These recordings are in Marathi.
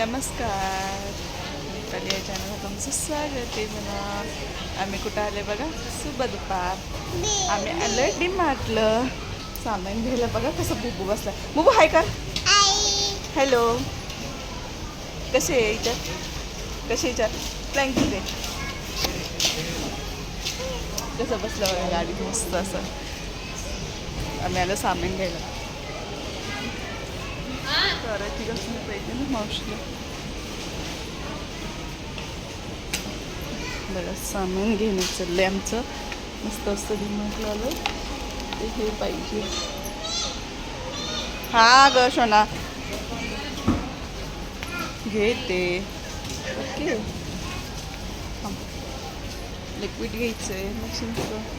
नमस्कार. मित्रांनो या चॅनलवर तुमचं स्वागत आहे म्हणा. आम्ही कुठं आले बघा? सुबह दुपार आम्ही आलो डी मार्टलं सामान घ्यायला बघा कसं बुबू बसला. बुबू हाय कर. हॅलो कसे आहे याच्यात कसे याच्यात थँक्यू दे कसं बसलं बघा गाडीत मस्त असं. आम्ही आलो सामान घ्यायला. करायची कसं पाहिजे ना मावशीला बघा सामान घेणे चाललंय आमचं मस्त असतं डिमार्टला आलं ते हे पाहिजे हा ग शोना घेते ओके लिक्विड घ्यायचं आहे मशीनचं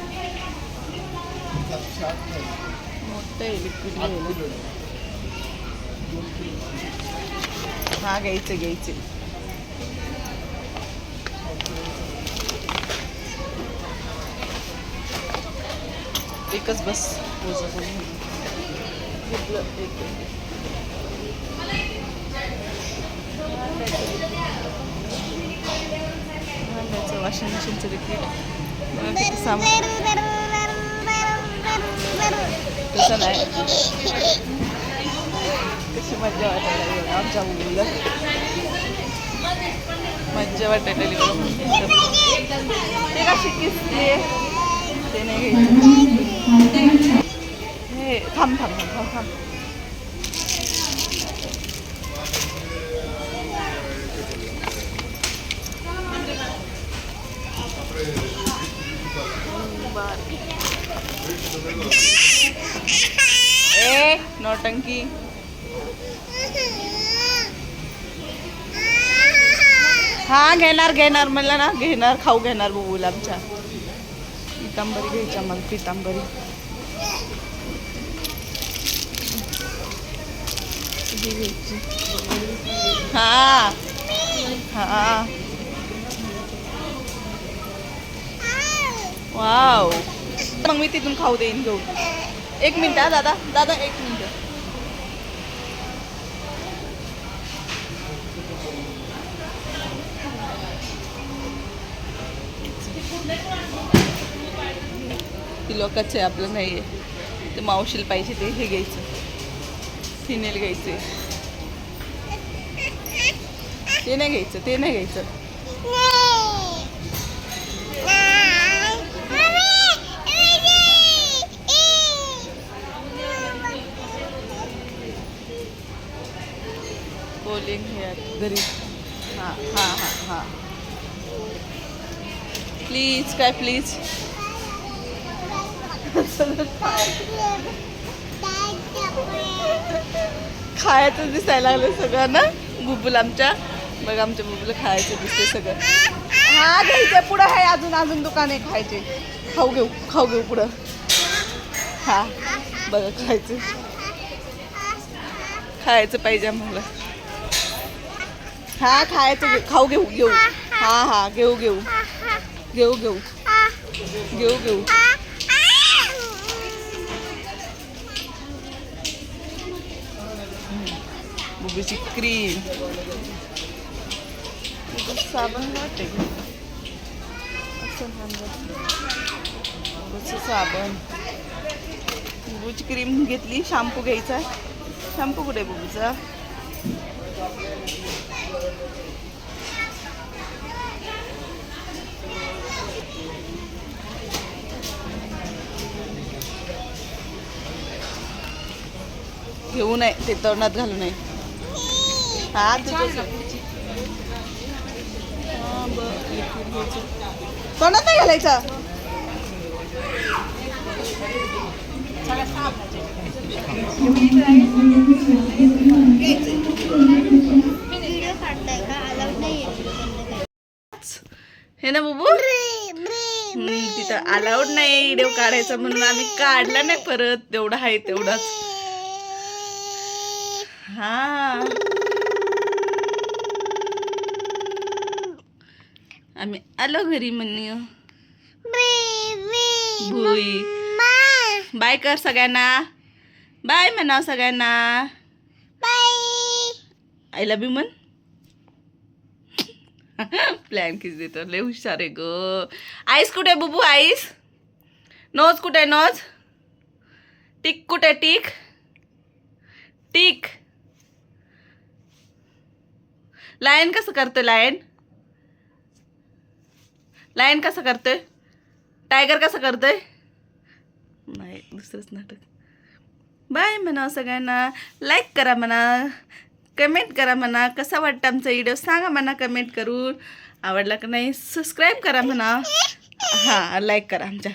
मोठं आहे लिक्विड घ्यायला हा घ्यायचं घ्यायचं एकच बस घेतलं एक वॉशिंग मशीनचं किती सामान तसं नाही कशी मजा वाटायला लागली बघा आमच्या मुलीला मज्जा वाटायला लागली बघा मुलीला. ते का शिकिसली ते नाही घ्यायचं हे थांब थांब थांब थांब थांब ए नौटंकी. हा घेणार घेणार. म्हणलं ना घेणार खाऊ घेणार बघूला आमच्या. पितांबरी घ्यायच्या मला पितांबरी. हा. हा. वाव. मग मी तिथून खाऊ देईन घेऊन. एक मिनिट हा दादा दादा एक मिनिट. ती लोकच आहे आपलं नाही आहे ते मावशीला पाहिजे ते हे घ्यायचं. फिनेल घ्यायचे ते नाही घ्यायचं ते नाही घ्यायचं. बॉलिंग हे घरी. हां हां हां हां. प्लीज काय प्लीज खायचं दिसायला लागलं सगळं ना? बुबुल आमच्या. बघा आमच्या बुबुला खायचं दिसते सगळं. हा घ्यायचं. पुढं आहे अजून अजून दुकान आहे खायचे. खाऊ घेऊ खाऊ घेऊ पुढं. हा बघा खायचं. खायचं पाहिजे आम्हाला. हा खायचं खाऊ घेऊ घेऊ हा हा घेऊ घेऊ घेऊ घेऊ घेऊ घेऊ बुबीची क्रीम साबण बुबूचं साबण बुबूची क्रीम घेतली शॅम्पू घ्यायचा शॅम्पू कुठे बुबूचा घेऊ नये ते तळणात घालू नये. हा तोंडात नाही घालायचा? घ्यायचं. अलाउड नाही व्हिडिओ काढायचा म्हणून आम्ही काढला नाही परत. तेवढा आहे तेवढाच. हा. आम्ही आलो घरी म्हणून. भुई बाय कर सगळ्यांना. बाय म्हणाव सगळ्यांना. आय लव्ह यू म्हण. प्लॅन किस देतो लय हुशार आहे ग. आईस कुठे बुबू आईस? नोज कुठे नोज? टिक कुठे टिक? टिक. लायन कसं करतोय लायन? लायन कसं करतोय? टायगर कसं करतोय? नाही दुसरंच नाटक. बाय म्हणा सगळ्यांना. लाईक करा म्हणा. कमेंट करा म्हणा. कसा वाटतं आमचा व्हिडिओ सांगा म्हणा कमेंट करून. आवडला का नाही सबस्क्राईब करा म्हणा. हां लाईक करा आमच्या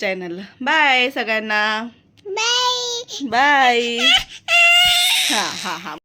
चॅनलला बाय सगळ्यांना. बाय हां हां हां.